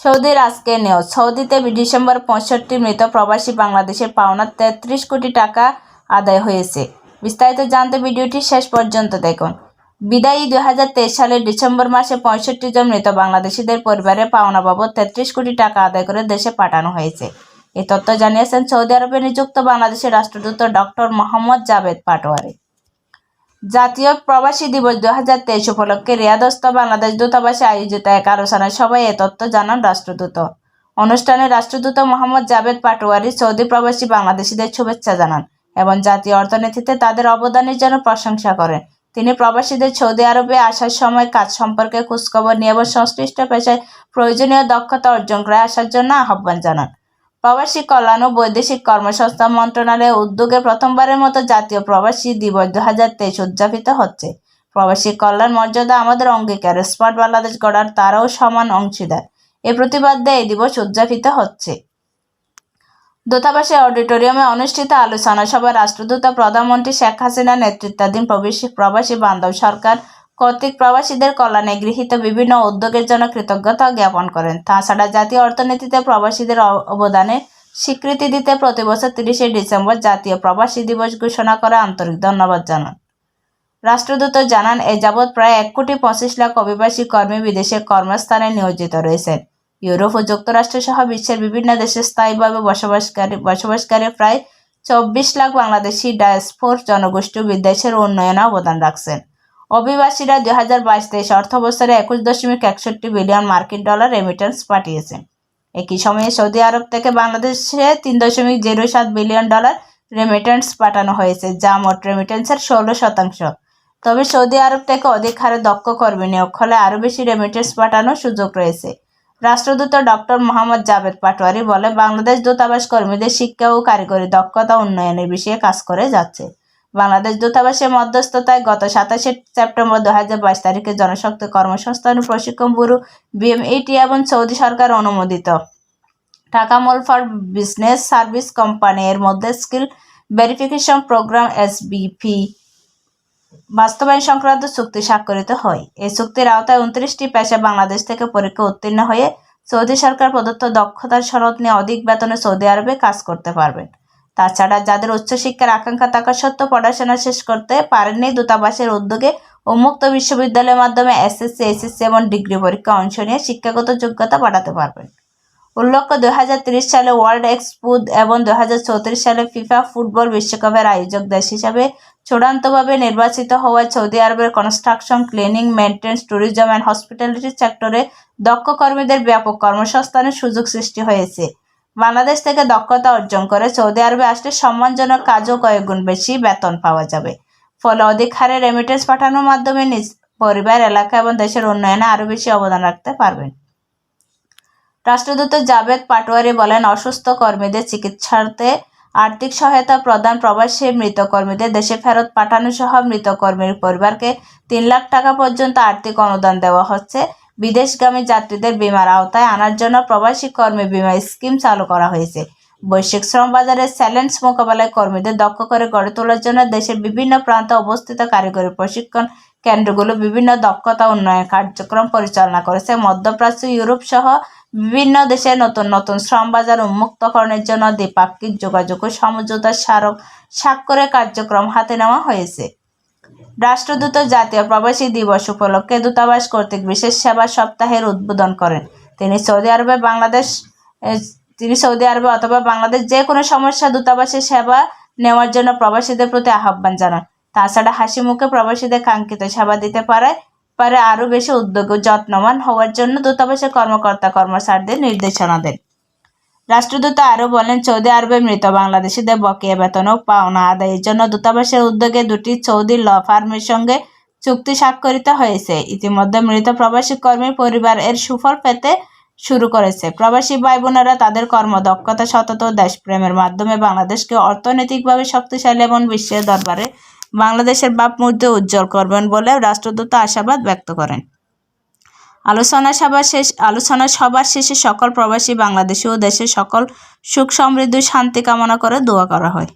সৌদির আজকে নিউজ সৌদিতে ডিসেম্বর পঁয়ষট্টি মৃত প্রবাসী বাংলাদেশের পাওনা তেত্রিশ কোটি টাকা আদায় হয়েছে। বিস্তারিত জানতে ভিডিওটি শেষ পর্যন্ত দেখুন। বিদায়ী দুই হাজার তেইশ সালের ডিসেম্বর মাসে পঁয়ষট্টি জন মৃত বাংলাদেশিদের পরিবারের পাওনা বাবদ তেত্রিশ কোটি টাকা আদায় করে দেশে পাঠানো হয়েছে। এই তথ্য জানিয়েছেন সৌদি আরবে নিযুক্ত বাংলাদেশের রাষ্ট্রদূত ডক্টর মোহাম্মদ জাভেদ পাটোয়ারি। জাতীয় প্রবাসী দিবস দু হাজার তেইশ উপলক্ষে রিয়াদস্থ বাংলাদেশ দূতাবাসে আয়োজিত এক আলোচনা সভায় এ তথ্য জানান রাষ্ট্রদূত। অনুষ্ঠানে রাষ্ট্রদূত মোহাম্মদ জাবেদ পাটোয়ারি সৌদি প্রবাসী বাংলাদেশিদের শুভেচ্ছা জানান এবং জাতীয় অর্থনীতিতে তাদের অবদানের জন্য প্রশংসা করেন। তিনি প্রবাসীদের সৌদি আরবে আসার সময় কাজ সম্পর্কে খোঁজখবর নিয়ে এবং সংশ্লিষ্ট পেশায় প্রয়োজনীয় দক্ষতা অর্জন করে আসার জন্য আহ্বান জানান। প্রবাসী কল্যাণ ও বৈদেশিক কর্মসংস্থান মন্ত্রণালয়ের উদ্যোগে প্রথমবারের মতো জাতীয় প্রবাসী দিবস দু হাজার তেইশ উদযাপিত হচ্ছে। প্রবাসী কল্যাণ মর্যাদা আমাদের অঙ্গীকার। স্মার্ট বাংলাদেশ গড়ার তারাও সমান অংশীদার। এ প্রতিবাদে এই দিবস উদযাপিত হচ্ছে। দূতাবাসের অডিটোরিয়ামে অনুষ্ঠিত আলোচনা সভায় রাষ্ট্রদূত প্রধানমন্ত্রী শেখ হাসিনা নেতৃত্বাধীন প্রবাসী প্রবাসী বান্ধব সরকার কর্তৃক প্রবাসীদের কল্যাণে গৃহীত বিভিন্ন উদ্যোগের জন্য কৃতজ্ঞতা জ্ঞাপন করেন। তাছাড়া জাতীয় অর্থনীতিতে প্রবাসীদের অবদানে স্বীকৃতি দিতে প্রতিবছর তিরিশে ডিসেম্বর জাতীয় প্রবাসী দিবস ঘোষণা করে আন্তরিক ধন্যবাদ জানান। রাষ্ট্রদূত জানান, এ যাবৎ প্রায় এক কোটি পঁচিশ লাখ অভিবাসী কর্মী বিদেশে কর্মস্থানে নিয়োজিত রয়েছেন। ইউরোপ ও যুক্তরাষ্ট্র সহ বিশ্বের বিভিন্ন দেশে স্থায়ীভাবে বসবাসকারী বসবাসকারী প্রায় চব্বিশ লাখ বাংলাদেশি ডায়াসপোর জনগোষ্ঠী বিদেশের উন্নয়নে অবদান রাখছেন। অভিবাসীরা দুই হাজার বাইশ তেইশ অর্থ বছরে একুশ দশমিক একষট্টি বিলিয়ন মার্কিন ডলার রেমিটেন্স পাঠিয়েছেন একই সময়ে সৌদি আরব থেকে বাংলাদেশে তিন দশমিক জিরো সাত বিলিয়ন ডলার রেমিটেন্স পাঠানো হয়েছে, যা মোট রেমিটেন্সের ষোলো শতাংশ। তবে সৌদি আরব থেকে অধিক হারে দক্ষ কর্মী নিয়োগ হলে আরও বেশি রেমিটেন্স পাঠানোর সুযোগ রয়েছে। রাষ্ট্রদূত ডক্টর মোহাম্মদ জাভেদ পাটোয়ারি বলে, বাংলাদেশ দূতাবাস কর্মীদের শিক্ষা ও কারিগরি দক্ষতা উন্নয়নের বিষয়ে কাজ করে যাচ্ছে। বাংলাদেশ দূতাবাসের মধ্যস্থতায় গত সাতাশে সেপ্টেম্বর দু হাজার বাইশ তারিখে জনশক্তি কর্মসংস্থান প্রশিক্ষণ ব্যুরো বিএমইটি এবং সৌদি সরকার অনুমোদিত। Dhaka mall for business service company এর মধ্যে স্কিল ভেরিফিকেশন প্রোগ্রাম এসবিপি বাস্তবায়ন সংক্রান্ত চুক্তি স্বাক্ষরিত হয়। এই চুক্তির আওতায় উনত্রিশটি পেশা বাংলাদেশ থেকে পরীক্ষা উত্তীর্ণ হয়ে সৌদি সরকার প্রদত্ত দক্ষতার শরৎ নিয়ে অধিক বেতনে সৌদি আরবে কাজ করতে পারবেন। তাছাড়া যাদের উচ্চশিক্ষার আকাঙ্ক্ষা থাকা সত্ত্বেও পড়াশোনা শেষ করতে পারেননি, দূতাবাসের উদ্যোগে উন্মুক্ত বিশ্ববিদ্যালয়ের মাধ্যমে এসএসসি এসএসসি এবং ডিগ্রি পরীক্ষা অংশ নিয়ে শিক্ষাগত যোগ্যতা বাড়াতে পারবেন। উল্লেখ্য তিরিশ সালে ওয়ার্ল্ড এক্সপো এবং দুই হাজার চৌত্রিশ সালে ফিফা ফুটবল বিশ্বকাপের আয়োজক দেশ হিসাবে চূড়ান্তভাবে নির্বাচিত হওয়ায় সৌদি আরবের construction cleaning maintenance tourism and hospitality সেক্টরে দক্ষ কর্মীদের ব্যাপক কর্মসংস্থানের সুযোগ সৃষ্টি হয়েছে। বাংলাদেশ থেকে দক্ষতা অর্জন করে সৌদি আরবে আসলে সম্মানজনক কাজও কয়েকগুণ বেশি বেতন পাওয়া যাবে। ফলে অধিক হারে রেমিটেন্স পাঠানোর মাধ্যমে নিজ পরিবার, এলাকা এবং দেশের উন্নয়নে আরও বেশি অবদান রাখতে পারবেন। রাষ্ট্রদূত জাভেদ পাটোয়ারি বলেন, অসুস্থ কর্মীদের চিকিৎসার্থে আর্থিক সহায়তা প্রদান, প্রবাসী মৃত কর্মীদের দেশে ফেরত পাঠানো সহ মৃত কর্মীর পরিবারকে তিন লাখ টাকা পর্যন্ত আর্থিক অনুদান দেওয়া হচ্ছে। বিদেশগামী যাত্রীদের বিমার আওতায় আনার জন্য প্রবাসী কর্মী বিমা স্কিম চালু করা হয়েছে। বৈশ্বিক শ্রম বাজারে চ্যালেঞ্জ মোকাবেলায় কর্মীদের দক্ষ করে গড়ে তোলার জন্য দেশের বিভিন্ন প্রান্তে অবস্থিত কারিগরি প্রশিক্ষণ কেন্দ্রগুলো বিভিন্ন দক্ষতা উন্নয়ন কার্যক্রম পরিচালনা করেছে। মধ্যপ্রাচ্য, ইউরোপ সহ বিভিন্ন দেশে নতুন নতুন শ্রম বাজার উন্মুক্তকরণের জন্য দ্বিপাক্ষিক যোগাযোগ ও সমঝোতার স্মারক স্বাক্ষরের কার্যক্রম হাতে নেওয়া হয়েছে। রাষ্ট্রদূত জাতীয় প্রবাসী দিবস উপলক্ষে দূতাবাস কর্তৃক বিশেষ সেবা সপ্তাহের উদ্বোধন করেন। তিনি সৌদি আরবে বাংলাদেশ তিনি সৌদি আরবে অথবা বাংলাদেশ যে কোনো সমস্যা দূতাবাসের সেবা নেওয়ার জন্য প্রবাসীদের প্রতি আহ্বান জানান। তাছাড়া হাসি মুখে প্রবাসীদের কাঙ্ক্ষিত সেবা দিতে পারে পারে আরও বেশি উদ্যোগ যত্নবান হওয়ার জন্য দূতাবাসের কর্মকর্তা কর্মচারীদের নির্দেশনা দেন। রাষ্ট্রদূত আরও বলেন, সৌদি আরবে মৃত বাংলাদেশিদের বকেয়া বেতন ও পাওনা আদায়ের জন্য দূতাবাসের উদ্যোগে দুটি সৌদি ল ফার্মের সঙ্গে চুক্তি স্বাক্ষরিত হয়েছে। ইতিমধ্যে মৃত প্রবাসী কর্মীর পরিবার এর সুফল পেতে শুরু করেছে। প্রবাসী ভাই বোনেরা তাদের কর্মদক্ষতা, সতত দেশপ্রেমের মাধ্যমে বাংলাদেশকে অর্থনৈতিকভাবে শক্তিশালী এবং বিশ্বের দরবারে বাংলাদেশের ভাবমূর্তি উজ্জ্বল করবেন বলে রাষ্ট্রদূত আশাবাদ ব্যক্ত করেন। আলোচনা সভা শেষ, আলোচনা সবার শেষে সকল প্রবাসী বাংলাদেশি ও দেশের সকল সুখ সমৃদ্ধি শান্তি কামনা করে দোয়া করা হয়।